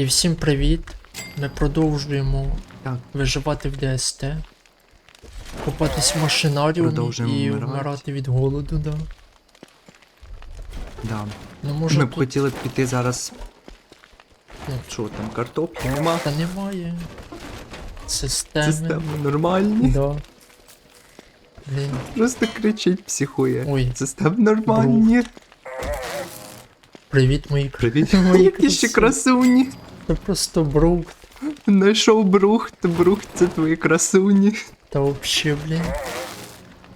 І всім привіт! Ми продовжуємо Так, виживати в ДСТ, купатись в машинаріумі і вмирати. вмирати від голоду, да. да. Ну може Ми б тут... хотіли б піти зараз. Ну. Що там, картоплі нема? Та немає. Системи. Системи нормальні. Да. Блін, Просто кричить, психує. Ой. Системи нормальні. привіт, мої Привіт. Мої Які ще красуні. Це просто брухт. Знайшов брухт, брухт це твої красуні. Та вообще, блін.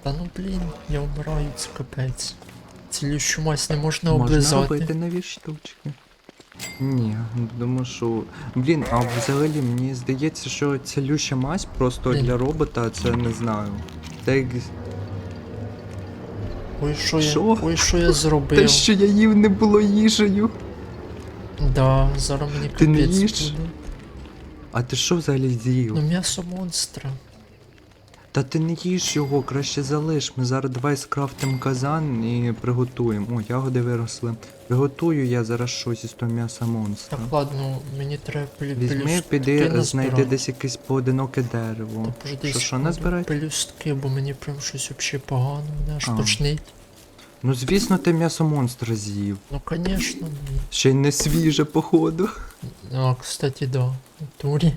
Та ну блін, я вмираю, це капець. Цілющу мазь не можна Можна облизати. робити нові штучки. Ні, думаю, що. Блін, а взагалі мені здається, що цілюща мазь просто Блін. для робота, це не знаю. Це як Ой, що я, Що? ой, що я зробив. те, що я їв не було їжею. Да, зараз мені Ти не капець їш? буде. А ти що взагалі з'їв? Ну м'ясо монстра. Та ти не їж його, краще залиш. Ми зараз давай скрафтимо казан і приготуємо. О, ягоди виросли. Приготую я зараз щось із того м'яса монстра. Так, ладно, мені треба пелю... Візьми, піди, знайди десь якесь поодиноке дерево. Що, що не збирати? Пелюстки, бо мені прям щось взагалі погано, мене аж А. тошнить. Ну звісно, ти м'ясо монстра з'їв. Ну, конечно. Ще й не свіже, походу. А, кстати, да. Турі.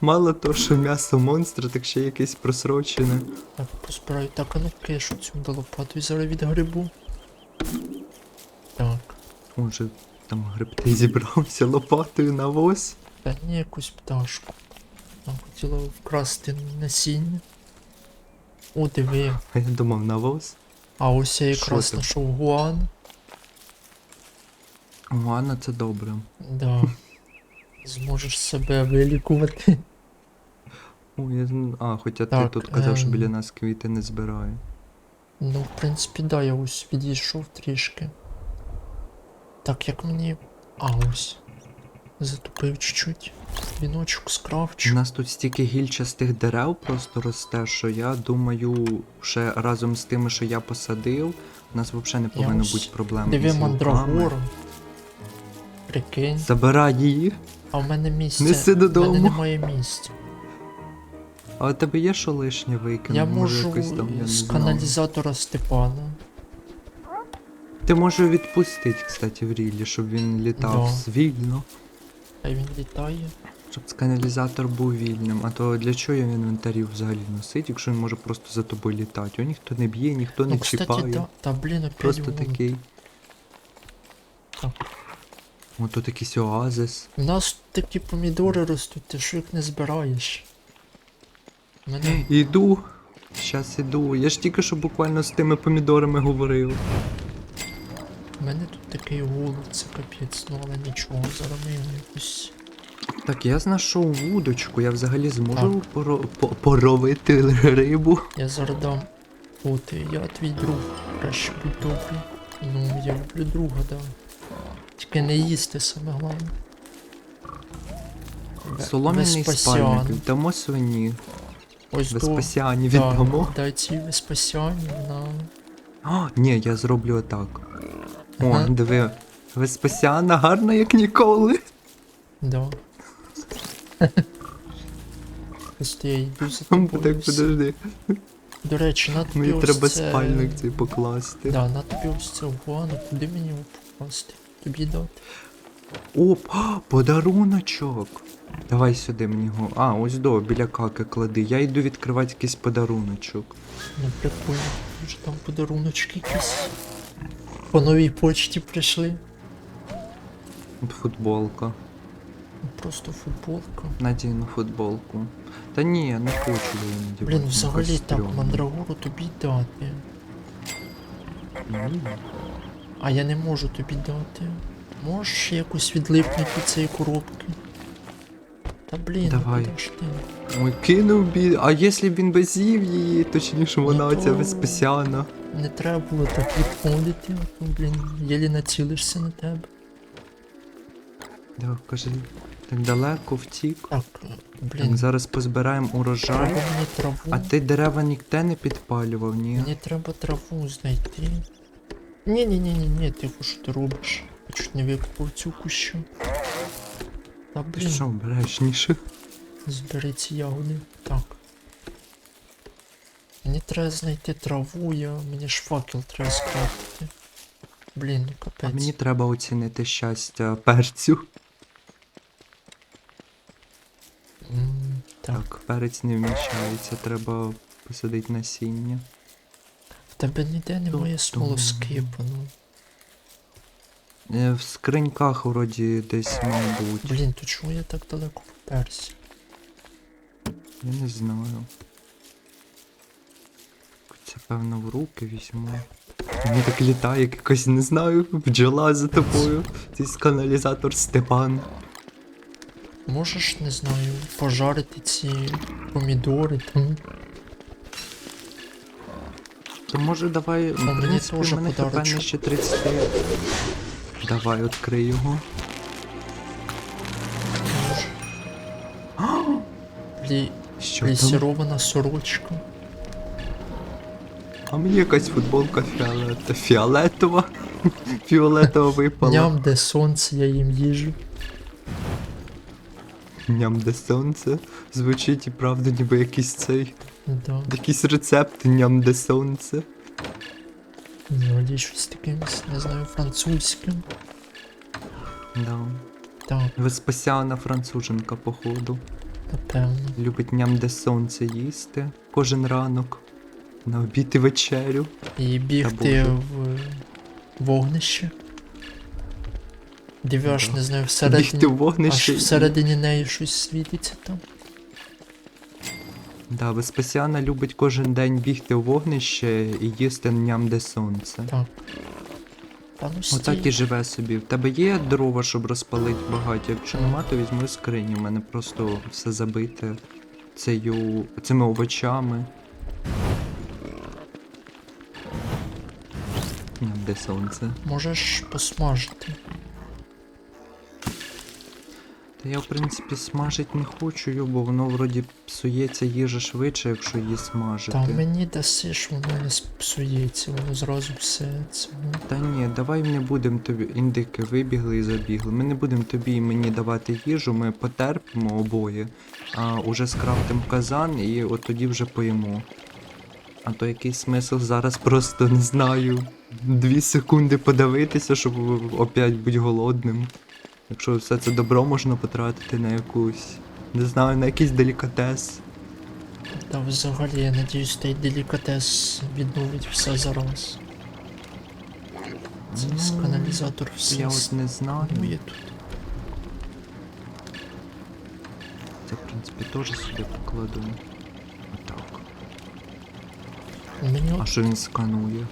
Мало того, що м'ясо монстра, так ще якесь просрочене. Так, позбираю. Так, а ну кишу цю до лопату і зараз від грибу. Так. Може, там грибти зібрався лопатою на воз. Та ні, якусь пташку. Там хотіла вкрасти насіння. О, диви. А я думав на воз. А ось я якраз це? знайшов гуан. Це добре. Да. Зможеш себе вилікувати. О, я... зн- А, хоча Так, ти тут казав, що ем. біля нас квіти не збирає. Ну, в принципі, да, я ось відійшов трішки. Так, як мені. А, ось. Затупив чуть-чуть. Віночок У нас тут стільки гільчастих дерев просто росте, що я думаю, ще разом з тими, що я посадив, у нас взагалі не повинно ось бути проблем. Диви мандрагору. Прикинь. Забирай її. А в мене місця. Неси додому. мене немає місця. А у тебе є що лишнє викинути? Я можу якось там, я з каналізатора Степана. Ти можеш відпустити, кстати, в рілі, щоб він літав Да. вільно. Хай він літає. Щоб каналізатор був вільним. А то для чого його в інвентарі взагалі носить, якщо він може просто за тобою літати? Його ніхто не б'є, ніхто не ну, кстати, чіпає. да. Та блін, опять Просто голод. такий. Так. О, тут якийсь оазис. У нас такі помідори ростуть, ти що їх не збираєш? Мене Іду. Щас іду. Я ж тільки що буквально з тими помідорами говорив. У мене такий голод, це капець, ну але нічого, якось. Так, я знайшов вудочку, я взагалі зможу поро... по- поровити рибу. Я зараз дам. О, ти, я твій друг. Краще будь добрий. Ну, я люблю друга, да. Тільки не їсти саме головне. Солом'яний спальник. Віддамо свині. Ось. Веспасіані Да, віддамо. Дай ці Веспасіані на. А, ні, я зроблю отак. О, Ага. диви. Веспасіана гарна, як ніколи. Да. Я йду за тобою. Так, подожди. До речі, на тобі Мені ось треба це... спальник цей покласти. Да, на тобі ось це гуану, куди мені його покласти? Тобі дати. Оп, а, подаруночок. Давай сюди мені його. А, ось до, біля каки клади. Я йду відкривати якийсь подаруночок. Ну прикольно, може там подаруночки якісь. По новій почті прийшли. Футболка. Просто футболка. Надійну футболку. Та ні, я не хочу її надівати. Блін, ну, взагалі так, мандрагору тобі дати. Ні. А я не можу тобі дати. Можеш якось відлипнути від цієї коробки? Та блін, Давай. ну ти? Ой, кинув бі. А якщо б він з'їв її, точніше вона оця веспасіана. Не треба було так відходити, ну блін, єлі націлишся на тебе. Да, кажи, так далеко втік. Так, Так, зараз позбираємо урожай. треба мені траву. А ти дерева ніде не підпалював, ні? Мені треба траву знайти. Ні, ні, ти що ти робиш? Я чуть не викупав цю кущу. Та Ти блін, що, обережніше? збери ці ягоди. Так. Мені треба знайти траву, я... мені ж факел треба скрафтити. Блін, ну А капець. мені треба оцінити щастя перцю. М, так. Так, перець не вміщається, треба посадити насіння. В тебе ніде немає Ту-ту. смолоскипу, ну. Е, В скриньках вроді десь мав бути. Блін, то чого я так далеко вперся? Я не знаю. Це певно в руки візьму. Мені так літає, як якось не знаю, бджола за тобою. Цей каналізатор Степан. Можеш, не знаю, пожарити ці помідори там. То може давай. мені теж мене подарочок. ще 30. Давай, відкрий його. Блі... Що там? Плісірована сорочка. А мені якась футболка фіолета. Фіолетова. Фіолетова випала. Ням, де сонце, я їм їжу. Ням де сонце. Звучить і правда, ніби якийсь цей. Да. Якийсь рецепт ням де сонце. Вроді щось таким, не знаю, французьким. Да. Так, Веспасіана француженка, походу. напевно. Любить ням де сонце їсти кожен ранок. На обід і вечерю. І бігти Боже. в вогнище. Диви, аж Да. не знаю, Бігти в всередині. Аж всередині неї щось світиться там. Да, Веспасіана любить кожен день бігти у вогнище і їсти ням де сонце. Так. Та ну стій. Отак і живе собі. В тебе є дрова, щоб розпалити багаття? Якщо нема, то візьми скриню. У мене просто все забите цею, цими овочами. Ням де сонце. Можеш посмажити. Та я в принципі смажить не хочу, його, бо воно вроді псується їжа швидше, якщо її смажити. Та мені дасиш, воно не псується, воно зразу все цього. Та ні, давай не будемо тобі. Індики вибігли і забігли. Ми не будемо тобі і мені давати їжу, ми потерпимо обоє, а уже скрафтимо казан і от тоді вже поїмо. А то який смисл зараз просто не знаю. Дві секунди подивитися, щоб опять бути голодним. Якщо все це добро можна потратити на якусь. Не знаю, на якийсь делікатес. Та взагалі, я надіюсь, той делікатес відновить все зараз. Це з Ну, каналізатор все Я от не знаю. станує тут. Це в принципі теж сюди покладу. Отак. Мені А що він сканує?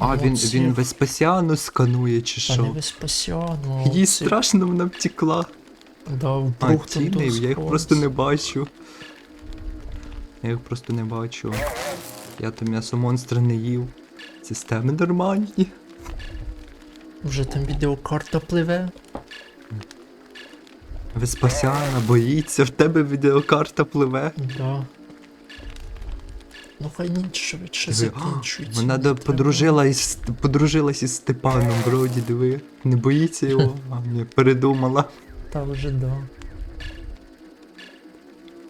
А, він, він Веспасіану сканує чи та не що? Веспасіану, Їй оці- страшно вона втекла. Да, в А, брух я їх просто не бачу. Я їх просто не бачу. Я то м'ясо монстра не їв. Системи нормальні. Вже там відеокарта пливе. Веспасіана боїться, в тебе відеокарта пливе. Да. Ну хай ніч швидше закінчується. Вона до, подружила із, подружилась із Степаном, вроді, диви. Не боїться його, а мені передумала. Та вже да.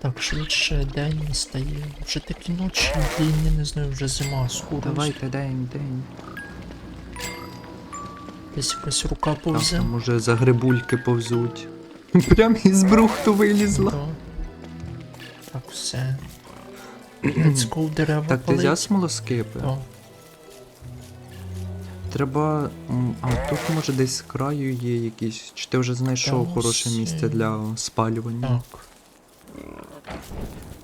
Так, швидше день не стає. Вже такі ночі, длінні, не знаю, вже зима скоро. Давайте день, день. Десь якась рука Так, повзе. там уже за грибульки повзуть. Прям із брухту вилізла. Да. Так, все. Let's go дерева Так, ти взяв смолоскипи? Да. Треба. А тут може десь з краю є якісь. Чи ти вже знайшов Та, хороше місце для спалювання? Так.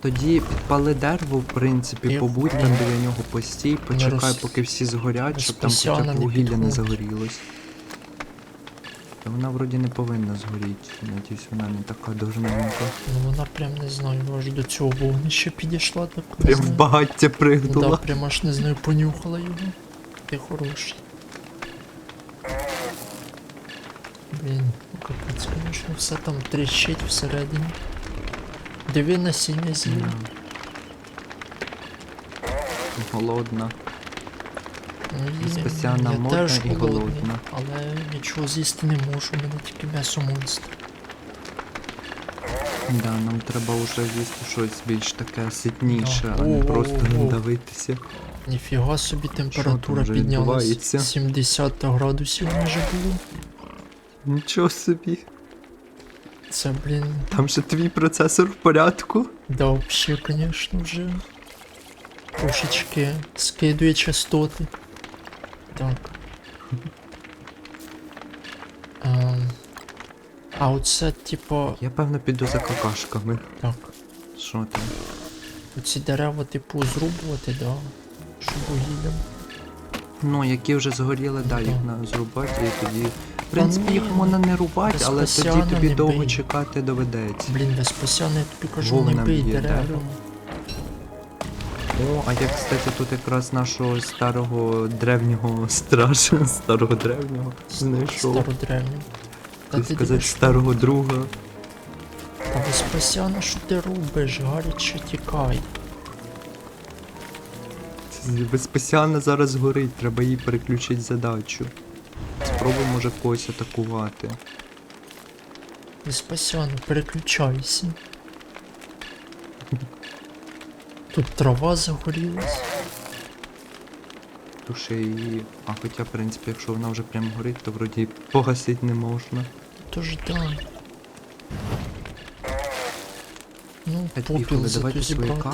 Тоді підпали дерево, в принципі, Я- побудь там біля нього постій, почекай, роз- поки всі згорять, щоб там хоча б не вугілля не підходь. загорілось. Та вона вроді не повинна згоріти. Надіюсь, вона не така дурненька. Ну вона прям не знаю, аж до цього вогнища підійшла, так Прям в багаття Да, пригнула. прям аж не знаю, понюхала його. Ти хороший. Блін, ну капець, конечно, все там тріщить всередині. Диви насіння з'їв. Да. Голодна. Я модна теж і голодна. Але нічого з'їсти не можу, у мене тільки м'ясо монстр. Да, нам треба вже їсти щось більш таке ситніше, а не просто не давитися. Ніфіга собі температура вже піднялась. відбувається? 70 градусів майже було. Нічого собі. Це, блін, Там же твій процесор в порядку. да, вообще, конечно, вже трошечки скидує частоти. Так. А, а оце, типу, Я певно піду за какашками. так. Що там? Оці дерева, типу, зрубувати, да. Щоб вугіллям. Ну, які вже згоріли, да, їх на зрубати і тоді. В принципі, їх можна не рубати, але тоді тобі не довго бий. чекати доведеться. Блін, Веспасяне, я тобі кажу, не Вовна бий б'є дерева. О, а я, кстати, тут якраз нашого старого древнього стража, старого древнього знайшов. Стародревню. Та Хотів ти сказати старого друга. Та Веспасяна, що ти робиш? Гаряче тікай. Веспасіана зараз горить, треба їй переключити задачу. Спробуй може когось атакувати. Веспасяна, переключайся. Тут трава загорілась. Туши її. А хоча, в принципі, якщо вона вже прям горить, то вроді погасить не можна. Тож да. Ну, Геть попіл зато зібрати.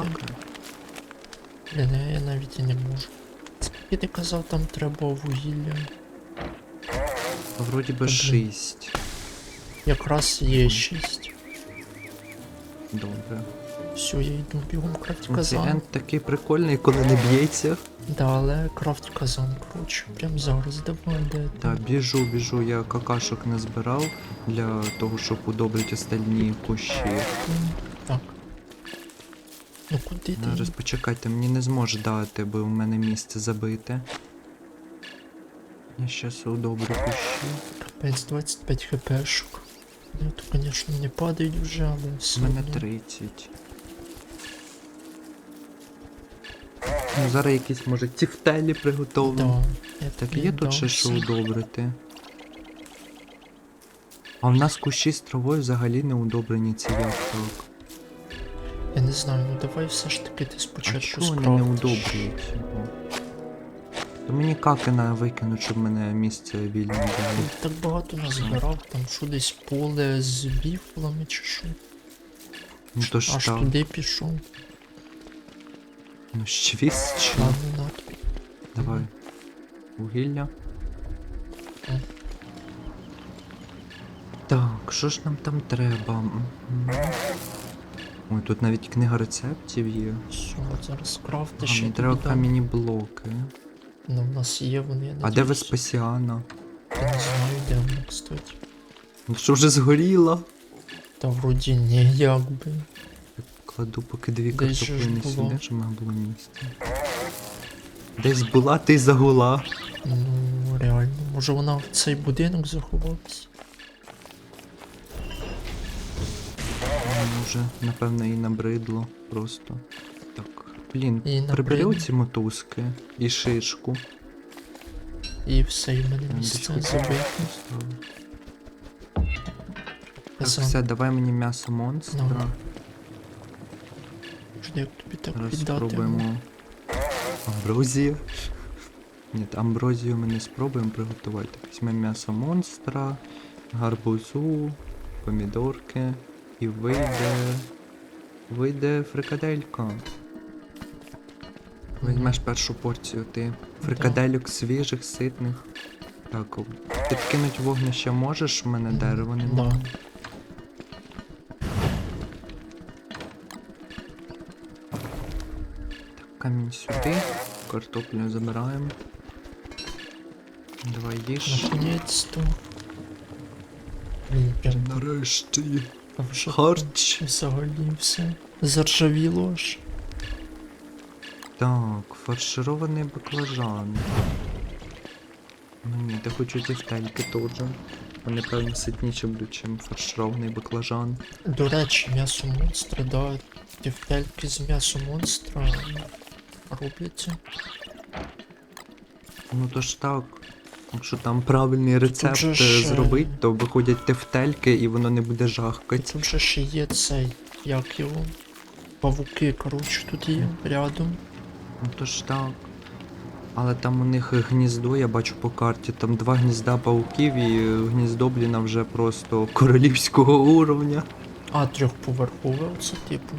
Блін, я навіть і не можу. Скільки ти казав, там треба вугілля? Вроді би Блін. 6. Якраз є 6. Добре. Все, я йду бігом крафт казан. енд такий прикольний, коли не б'ється. Да, але крафт казан, коротше, прям зараз давай де. Та біжу, біжу, я какашок не збирав для того, щоб удобрити остальні кущі. Так. Ну куди ти? Зараз почекайте, мені не зможе дати, бо в мене місце забите. Я щас удобрю кущі. Капець 25 хпшок. Ну то, конечно, не падають вже, але У мене одно. 30. Ну, зараз якісь, може, тіфтелі приготовлені. Да, Так є тут ще що удобрити. А в нас кущі з травою взагалі не удобрені, це як? Я не знаю, ну давай все ж таки ти А спочатку чого вони не удобрюють його? То мені какина викинуть, щоб мене місце вільне було. Так багато назбирав, там що десь поле з біфлами чи що. Ну то ж Аж так. туди пішов. Ну щвіст чи? Ладно, на тобі. Давай. Вугілля. Е. Так, що ж нам там треба? Ой, тут навіть книга рецептів є. Все, зараз крафти А, ще мені тобі треба дам. кам'яні блоки. Ну, в нас є вони, я А де. Веспасіана? Я не знаю, де вона, кстати. Ну що вже згоріла? Та вроді ні, як би. Кладу поки дві картоплини було. сюди, щоб мене було місце. Десь була, ти загула. Ну, реально. Може вона в цей будинок заховалась? Вже, напевно, і набридло просто. Так. Блін, І прибери набридло. ці мотузки і шишку. І все, і в мене місце поставити. Так, все, давай мені м'ясо монстра. Ну. Жди, як тобі так Зараз віддати. спробуємо. Амброзія. Ні, амброзію ми не спробуємо приготувати. Візьмемо м'ясо монстра, гарбузу, помідорки і вийде. Вийде фрикаделька. Візьмеш першу порцію ти. Фрикадельок свіжих, ситних. Так, о, підкинуть вогнище можеш, в мене дерева немає. Да. Камінь сюди, картоплю забираємо. Давай їж. Наконець-то. Нарешті. Харч. взагалі все. Заржавіло аж. Так, фарширований баклажан. Ну ні, я хочу тефтельки теж. Вони певно ситніші будуть, ніж фарширований баклажан. До речі, м'ясо монстра, да. Тефтельки з м'ясо монстра робляться. Ну то ж так. Якщо там правильний рецепт же е, ж, е, зробить, то виходять тефтельки і воно не буде І жахкать. тут вже ще є цей, як його. Павуки, коротше, тут є рядом. Ну то ж так. Але там у них гніздо, я бачу по карті, там два гнізда пауків і гніздо, бліна, вже просто королівського уровня. А, трьохповерхове оце типу.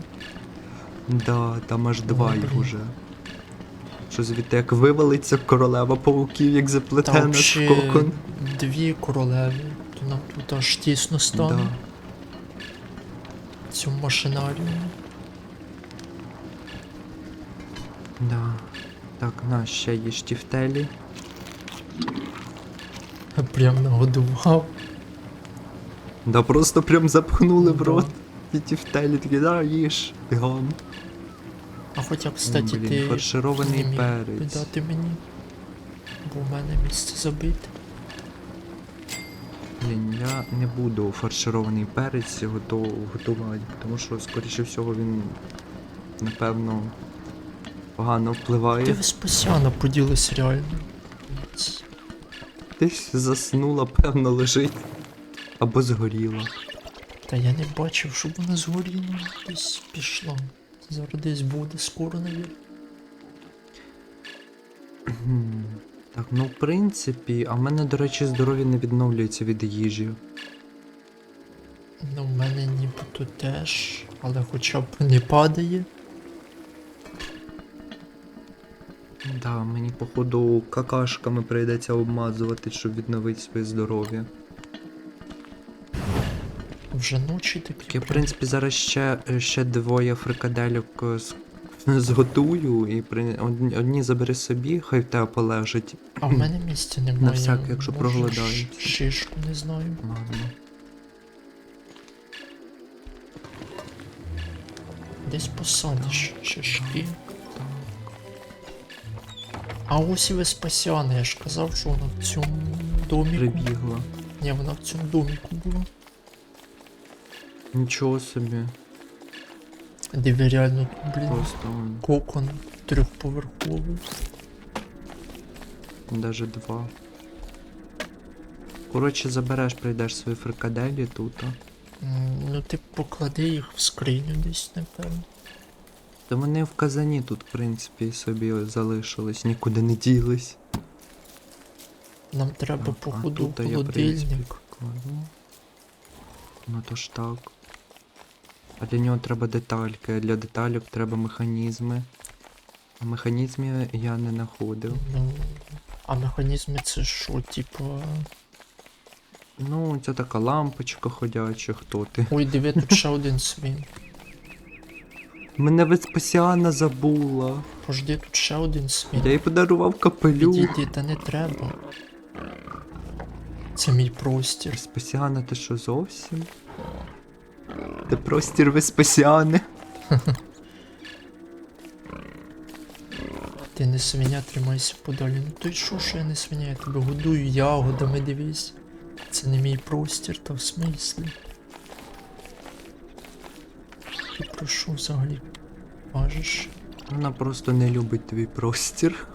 Да, там аж два їх блін. уже. Що звідти як вивалиться королева пауків, як Та заплетена в кокон. дві королеви. То нам тут аж тісно стане. Да. Цьому машинарію. Да. Так, на, ще є штіфтелі. Прям нагодував. Да просто прям запхнули в Да. рот. І тіфтелі такі, да, їж, бігом. А хоча, кстати, блін, ти фарширований не міг перець. віддати мені. Бо в мене місце забите. Блін, я не буду фарширований перець готов, готувати, тому що, скоріше всього, він напевно погано впливає. Ти впливає. Веспасіана поділись реально. Ц- Десь заснула, певно, лежить. Або згоріла. Та я не бачив, щоб вона згоріла. Десь пішла. Зараз десь буде скоро, навіть. Так, ну в принципі, а в мене, до речі, здоров'я не відновлюється від їжі. Ну, в мене нібито теж, але хоча б не падає. Да, мені походу какашками прийдеться обмазувати, щоб відновити своє здоров'я. Вже ночі такі. Я, в принципі, зараз ще, ще двоє фрикадельок е, з- зготую і при... одні, забери собі, хай в тебе полежить. А в мене місця немає. всяк, якщо ш- Шишку, не знаю. Ладно. Десь посадиш шишки. А ось і Веспасіана, я ж казав, що вона в цьому доміку. Прибігла. Ні, вона в цьому доміку була. Нічого собі. Диви реально тут, блін, Просто он, кокон трьохповерховий. даже два. Коротше, забереш, прийдеш свої фрикаделі тут. а. М, Ну ти поклади їх в скриню десь, напевно. Та вони в казані тут, в принципі, собі залишились, нікуди не ділись. Нам треба, Так, походу, в холодильник. Ну то ж так. А для нього треба детальки, а для деталек треба механізми. А механізмів я не знаходив. Ну, а механізми це що, типу. Ну, це така лампочка ходяча, хто ти? Ой, диви, тут ще один свин. Мене Веспасіана забула. Пожди, тут ще один свин. Я їй подарував капелюх. Підійди, та не треба. Це мій простір. Веспасіана, ти що зовсім? Ти простір Веспасіани. Ти не свиня, тримайся подалі. Ну то й що, що я не свиня, я тебе годую ягодами, дивись. Це не мій простір, та в смислі. Ти про що взагалі кажеш? Вона просто не любить твій простір.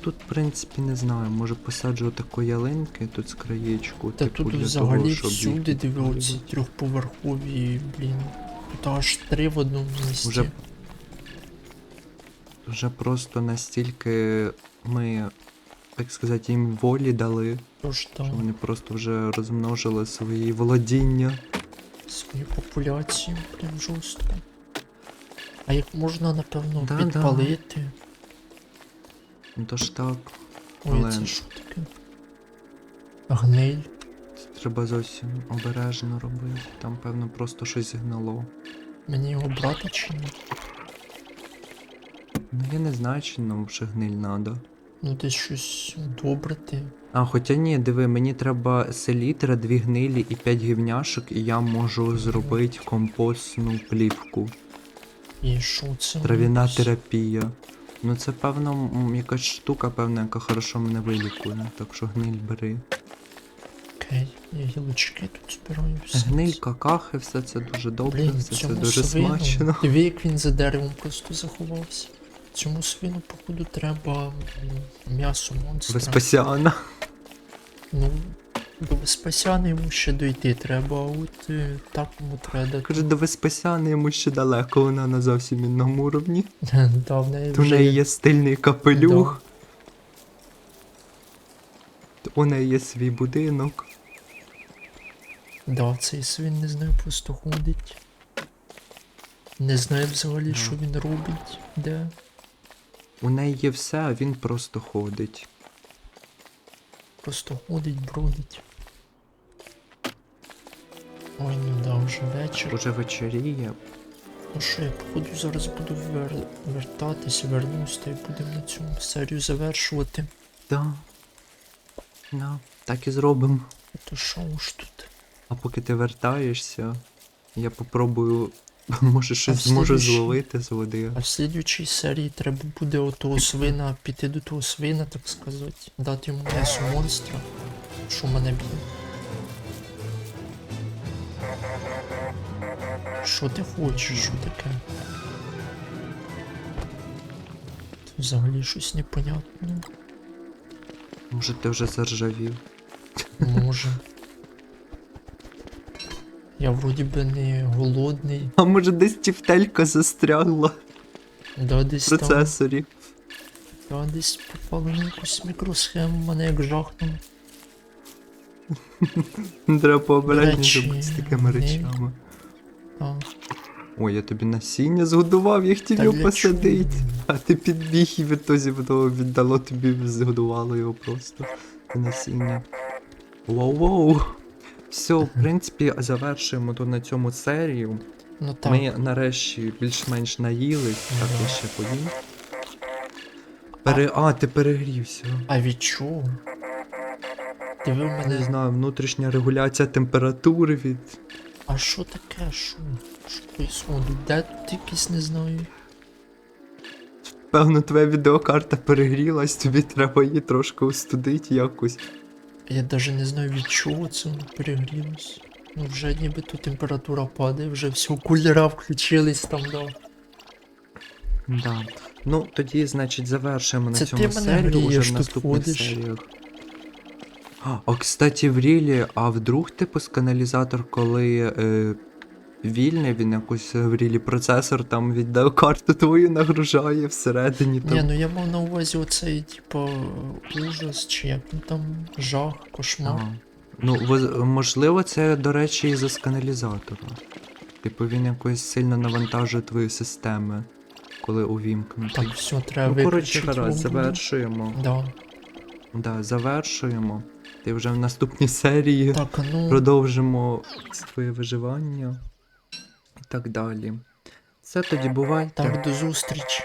Тут, в принципі, не знаю, може посаджу таку ялинки тут з краєчку. Та типу, тут для взагалі того, щоб всюди їх диви оці підпалювати. трьохповерхові, блін. Тут аж три в одному місці. Уже- Вже просто настільки ми, так сказати, їм волі дали, Тож там що вони просто вже розмножили свої володіння. свої популяції прям жорстко. А їх можна, напевно, Да-да. Ну то ж так, Ой, Але- це що таке? Гниль. це треба зовсім обережно робити. Там, певно, просто щось гнило. Мені його брати чи ні? Ну я не знаю, чи нам вже гниль надо. Ну десь щось добрити. А, хоча ні, диви, мені треба селітра, дві гнилі і п'ять гівняшок, і я можу зробити компостну плівку. І що це? Трав'яна терапія. Ну це певно якась штука, певна, яка хорошо мене вилікує. Так що гниль бери. Окей, я гілочки тут збираю. все Гниль, какахи, все це дуже добре, Блін, все це цьому дуже свину. смачно. Диви, як він за деревом просто заховався. Цьому свину, походу, треба м'ясо монстра. Веспасіана. Ну, до Веспасяна йому ще дойти треба, а от е, так йому треба дати. Каже, до Веспасіани йому ще далеко, вона на зовсім інному уровні. Да, в неї вже неї є стильний капелюх. То У неї є свій будинок. Да, цей свин не знаю, просто ходить. Не знаю взагалі, Да. що він робить, де. У неї є все, а він просто ходить. Просто ходить, бродить. Ой, ну да, вже вечір. Уже вечоріє. Ну що, я походу зараз буду вер... вертатись, вернусь та й будемо на цьому серію завершувати. Да. Да, так і зробимо. То що ж тут? А поки ти вертаєшся, я попробую. Може щось в слідуючій- зловити з води. А в слідуючій серії треба буде отого свина, піти до того свина, так сказати, дати йому м'ясо монстра, що мене б'є. Що ти хочеш, що таке? Це взагалі щось непонятне. Може ти вже заржавів. Може. Я вроді би не голодний, А може десь тівтелька застрягла да десь в там, процесорі. да, десь попало на якусь мікросхему, мене як жахнуло. Треба пообережніше бути з такими ні. речами. А, Ой, я тобі насіння згодував, я хотів та його для посадити. чого? А ти підбіг і відтоді воно віддало тобі, згодувало його просто. Це насіння. Воу-воу. Все, в принципі, завершуємо тут на цьому серію. Ну так. Ми нарешті більш-менш наїлись, так я ще поїм. Пере... А, ти перегрівся. А від чого? Диви в Не мене. знаю, внутрішня регуляція температури від. А що таке? Що? Що происходить? Де тут якийсь не знаю? Певно, твоя відеокарта перегрілась, тобі треба її трошки остудити якось. Я даже не знаю від чого це перегрілось. Ну вже нібито температура падає, вже все, кулера включились там, да. Да. Ну, тоді, значить, завершуємо на Це цьому ти мене серію уже в наступних ходиш. серіях. А, а, кстати, в Рілі, а вдруг типу сканалізатор, коли е, вільний, він якось в процесор там відеокарту твою нагружає всередині там. Ні, ну я мав на увазі оцей, типа, ужас, чи як він там жах, кошмар. А. Ну, можливо, це, до речі, із-за сканалізатора. Типу він якось сильно навантажує твої системи, коли увімкнутий. Так, все, треба ну, коротше, буде. завершуємо. Да. Да, завершуємо. Ти вже в наступній серії Так, ну. продовжимо своє виживання і так далі. Все тоді бувайте. Так, до зустрічі.